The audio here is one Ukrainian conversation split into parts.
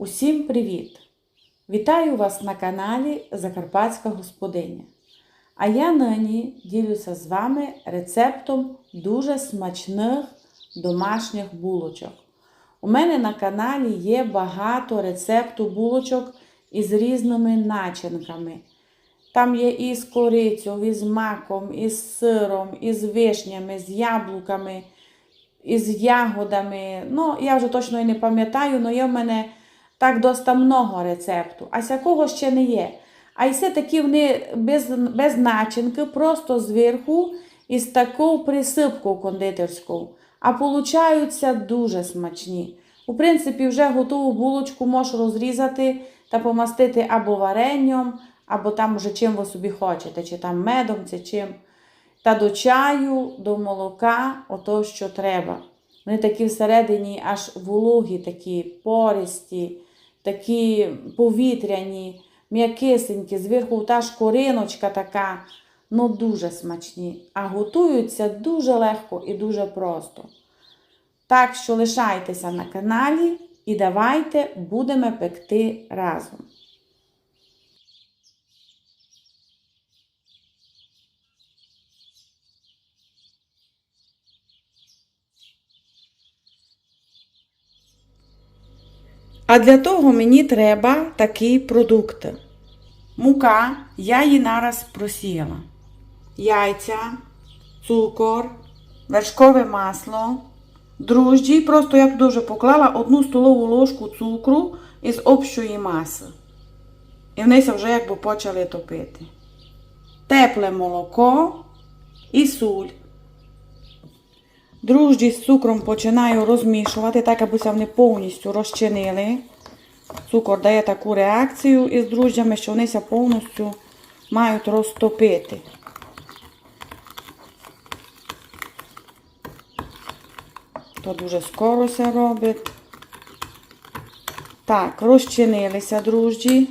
Усім привіт! Вітаю вас на каналі Закарпатська Господиня. А я нині ділюся з вами рецептом дуже смачних домашніх булочок. У мене на каналі є багато рецепту булочок із різними начинками. Там є і з корицею, і з маком, і з сиром, і з вишнями, з яблуками, і з ягодами. Ну, я вже точно і не пам'ятаю, але є в мене так доста много рецепту. А сякого ще не є. А й все такі вони без, без начинки, просто зверху із таку присипку кондитерську. А получаються дуже смачні. У принципі, вже готову булочку можеш розрізати та помастити або варенням, або там вже чим ви собі хочете, чи там медом, чи чим. Та до чаю, до молока, ото що треба. Вони такі всередині аж вологі, такі пористі, такі повітряні, м'якисенькі, зверху та шкориночка така. Ну, дуже смачні. А готуються дуже легко і дуже просто. Так що лишайтеся на каналі і давайте будемо пекти разом. А для того мені треба такі продукти. Мука, я її нараз просіяла. Яйця, цукор, вершкове масло, дрожджі. Просто я туди вже поклала одну столову ложку цукру із общої маси. І вони вже якби почали топити. Тепле молоко і суль. Дружджі з цукром починаю розмішувати, так аби вони повністю розчинили. Цукор дає таку реакцію із дружджями, що вони повністю мають розтопити. То дуже скоро це робить. Так, розчинилися дружджі.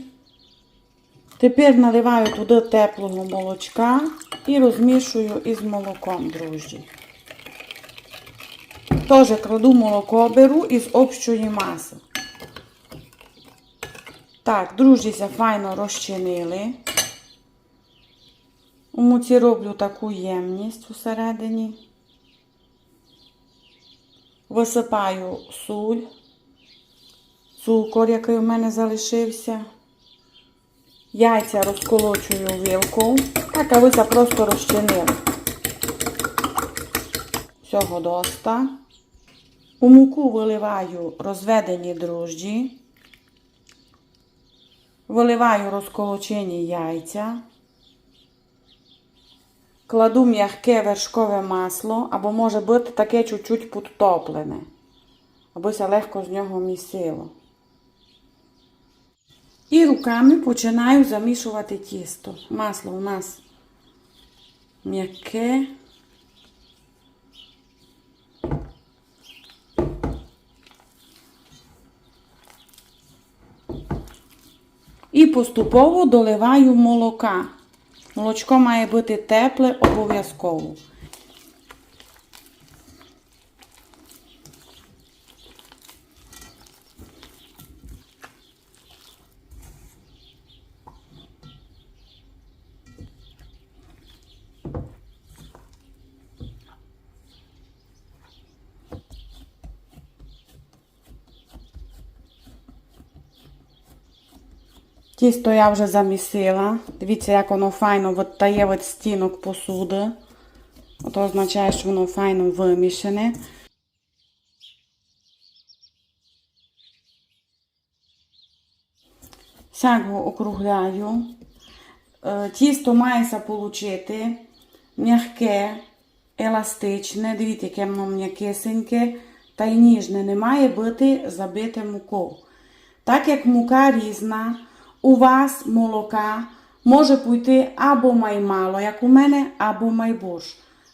Тепер наливаю туди теплого молочка і розмішую із молоком дружджі. Теж кладу молоко, беру із общої маси. Так, друждіся файно розчинили. У муці роблю таку ємність усередині. Висипаю суль, цукор, який у мене залишився. Яйця розколочую вилку. Так, а ви це просто розчинили. Всього доста. У муку виливаю розведені дрожджі, виливаю розколочені яйця, кладу м'яке вершкове масло, або може бути таке чуть-чуть підтоплене, абося легко з нього місило. І руками починаю замішувати тісто. Масло у нас м'яке. І поступово доливаю молока. Молочко має бути тепле обов'язково. Тісто я вже замісила. Дивіться, як воно файно відтає від стінок посуди. Це означає, що воно файно вимішане. Сягу округляю. Е, Тісто мається получити м'яке, еластичне. Дивіться, яке воно м'якисеньке та й ніжне. Не має бути забите мукою. Так як мука різна, у вас молока може пойти або маймало, як у мене, або майбуш.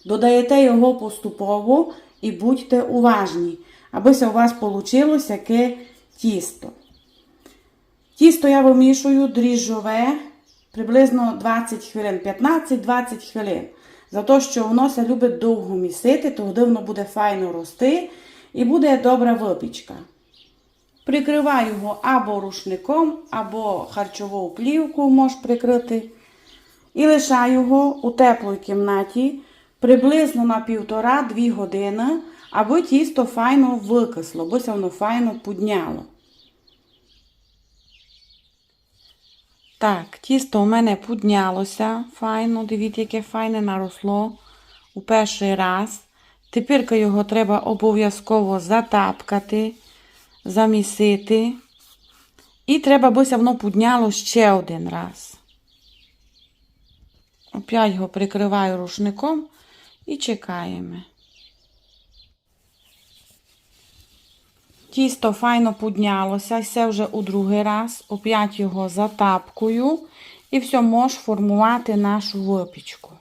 Додаєте його поступово і будьте уважні, аби у вас вийшло яке тісто. Тісто я вимішую дріжджове приблизно 20 хвилин, 15-20 хвилин. За те, що воно любить довго місити, тоді воно буде файно рости і буде добра випічка. Прикриваю його або рушником, або харчовою плівкою можеш прикрити. І лишаю його у теплій кімнаті приблизно на півтора-дві години, аби тісто файно викисло, аби воно файно подняло. Так, тісто у мене поднялося файно, дивіться, яке файне наросло у перший раз. Тепер його треба обов'язково затапкати, замісити. І треба, аби воно подняло ще один раз. Опять його прикриваю рушником і чекаємо. Тісто файно поднялося, все вже у другий раз. Опять його затапкую і все, можеш формувати нашу випічку.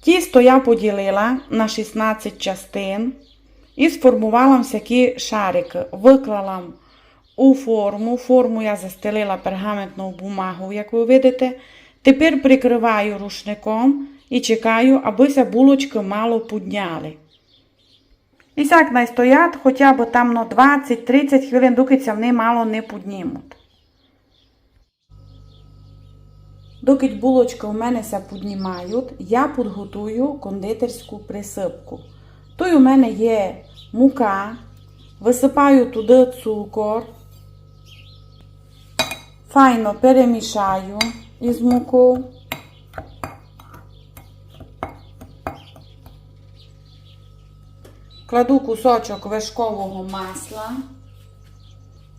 Тісто я поділила на 16 частин і сформувала всякі шарики. Виклала у форму. Форму я застелила пергаментну бумагу, як ви видите. Тепер прикриваю рушником і чекаю, аби булочки мало подняли. І сяк най стоять хоча б там на 20-30 хвилин, доки це вони мало не поднімуть. Доки булочки у мене піднімають, я підготую кондитерську присипку. У мене є мука, висипаю туди цукор, файно перемішаю із мукою. Кладу кусочок вершкового масла.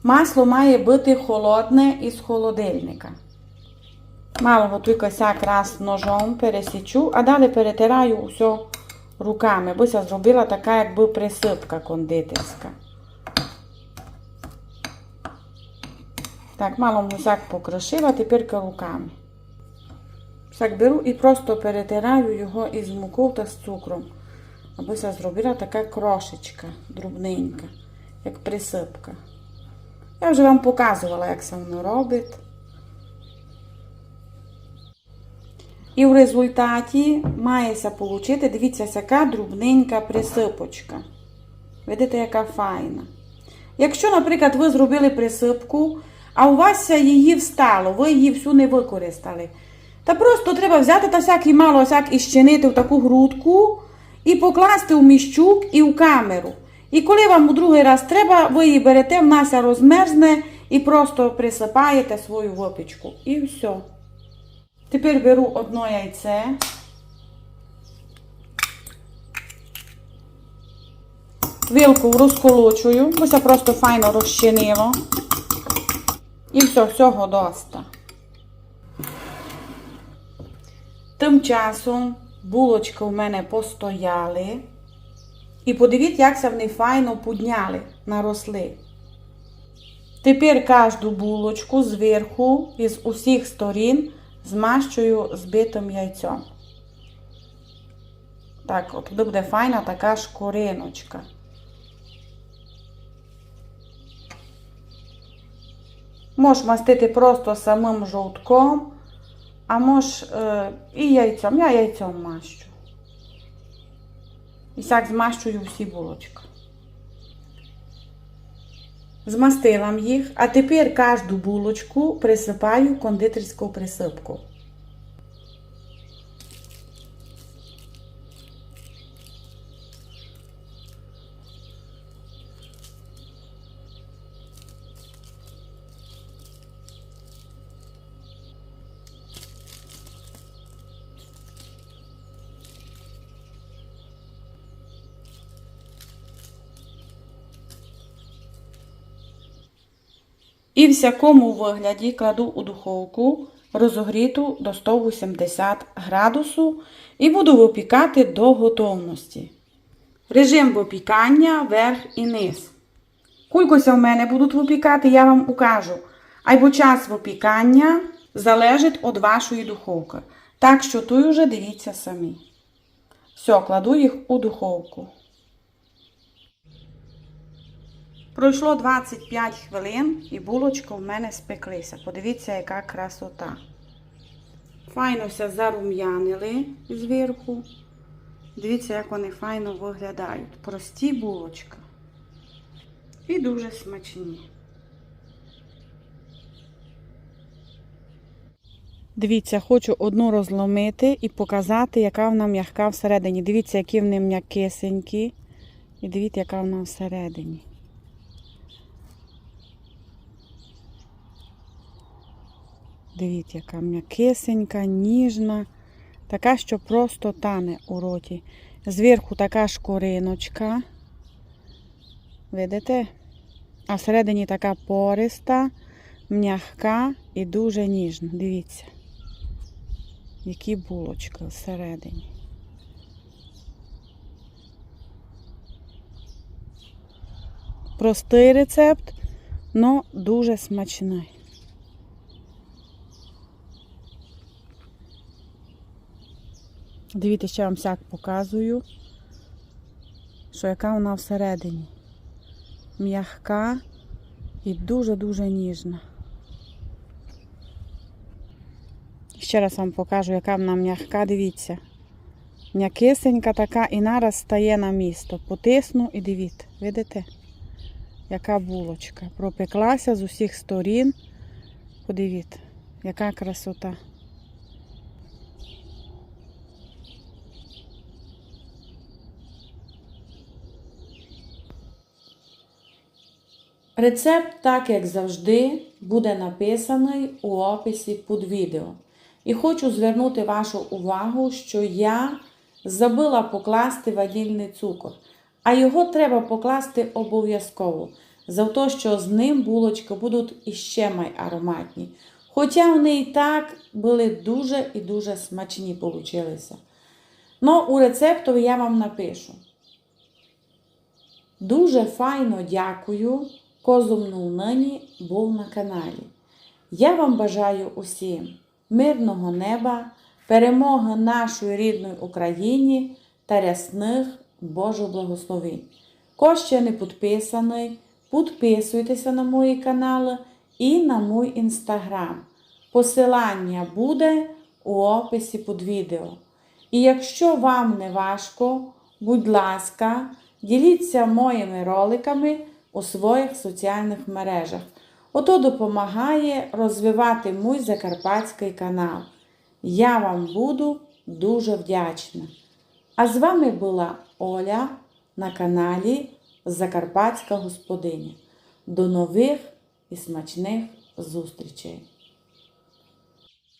Масло має бути холодне із холодильника. Мало го тільки сяк раз ножом пересічу, а далі перетираю все руками, бо я зробила така, якби присипка кондитерська. Так, мало мусяк покрошила, тепер руками. Так беру і просто перетираю його із мукою та з цукром, аби я зробила така крошечка, дрібненька, як присипка. Я вже вам показувала, як це воно робить. І в результаті мається отримати, дивіться, яка дрібненька присипочка. Видите, яка файна. Якщо, наприклад, ви зробили присипку, а у вас її встало, ви її всю не використали. Та просто треба взяти та всякий мало всяк і щинити в таку грудку і покласти в міщук і в камеру. І коли вам у другий раз треба, ви її берете, вона розмерзне і просто присипаєте свою випічку. І все. Тепер беру одно яйце. Вилку розколочую, бо це просто файно розчинило. І все, всього доста. Тим часом булочки у мене постояли. І подивіться, як це вони файно підняли, наросли. Тепер кожну булочку зверху із усіх сторін змащую збитим яйцем. Так, от туди буде файна така шкориночка. Можеш мастити просто самим жовтком, а можеш е, і яйцем. Я яйцем мащу. І так змащую всі булочки. Змастила їх, а тепер кожну булочку присипаю кондитерську присипку. І в всякому вигляді кладу у духовку розогріту до 180 градусу і буду випікати до готовності. Режим випікання верх і низ. Кулькося в мене будуть випікати, я вам укажу. Або час випікання залежить від вашої духовки. Так що тут вже дивіться самі. Все, кладу їх у духовку. Пройшло 25 хвилин і булочки в мене спеклися. Подивіться, яка красота. Файно все зарум'янили зверху. Дивіться, як вони файно виглядають. Прості булочки. І дуже смачні. Дивіться, хочу одну розломити і показати, яка вона м'яка всередині. Дивіться, які вони м'якисенькі. І дивіться, яка вона всередині. Дивіться, яка м'якисенька, ніжна, така, що просто тане у роті. Зверху така шкуриночка. Видите? А всередині така пориста, м'ягка і дуже ніжна. Дивіться, які булочки всередині. Простий рецепт, але дуже смачний. Дивіться, ще вам сяк показую, що яка вона всередині. М'ягка і дуже-дуже ніжна. Ще раз вам покажу, яка вона м'ягка, дивіться. М'якисенька така і нараз стає на місто. Потисну і дивіться, видите? Яка булочка. Пропеклася з усіх сторін. Подивіться, яка красота. Рецепт, так як завжди, буде написаний у описі під відео. І хочу звернути вашу увагу, що я забула покласти ванільний цукор, а його треба покласти обов'язково, за те, що з ним булочки будуть іще май ароматні. Хоча вони і так були дуже і дуже смачні получилися. Ну, у рецептові я вам напишу. Дуже файно дякую, козумнув нині був на каналі. Я вам бажаю усім мирного неба, перемоги нашої рідної Україні та рясних Божих благословень. Хто ще не підписаний, підписуйтеся на мої канали і на мій інстаграм. Посилання буде у описі під відео. І якщо вам не важко, будь ласка, діліться моїми роликами у своїх соціальних мережах. Ото допомагає розвивати мій закарпатський канал. Я вам буду дуже вдячна. А з вами була Оля на каналі Закарпатська Господиня. До нових і смачних зустрічей!